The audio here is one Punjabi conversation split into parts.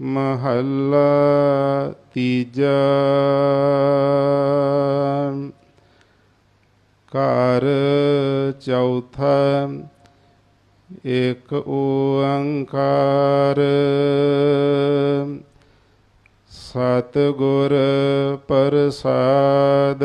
ਮਹੱਲਾ ਤੀਜਾ। ਘਰ ਚੌਥਾ ਏਕ ਓੰਕਾਰ। ਸਤਿਗੁਰ ਪ੍ਰਸਾਦ।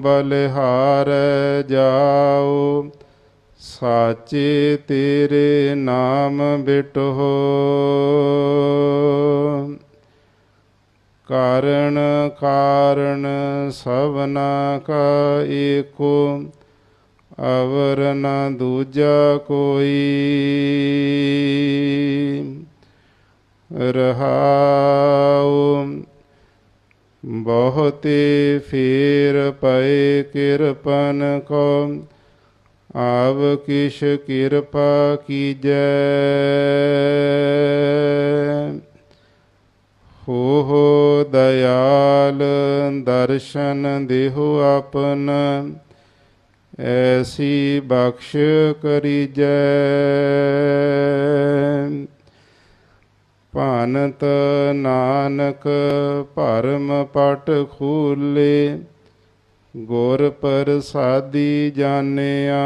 ਬਲਿਹਾਰ ਜਾਓ। ਸਾਚੇ ਤੇਰੇ ਨਾਮ ਬਿਟੋ ਕਾਰਣ ਕਾਰਣ ਸਭਨਾ ਕਾ ਏਕੋ ਅਵਰ ਨ ਦੂਜਾ ਕੋਈ। ਰਹਾਉ। ਬਹੁਤੇ ਫੇਰ ਪਏ ਕਿਰਪਨ ਕੋ। ਆਵ ਕਿਛ ਕਿਰਪਾ ਕੀਜੈ। ਹੋ ਹੋ ਦਇਆਲ ਦਰਸ਼ਨ ਦੇਹੁ ਆਪਨ, ਐਸੀ ਬਖਸ਼ ਕਰੀਜੈ। ਭਾਨਤ ਨਾਨਕ ਭਰਮ ਪਟ ਖੂਲੇ ਗੁਰ ਪ੍ਰਸਾਦੀ ਜਾਣਿਆ।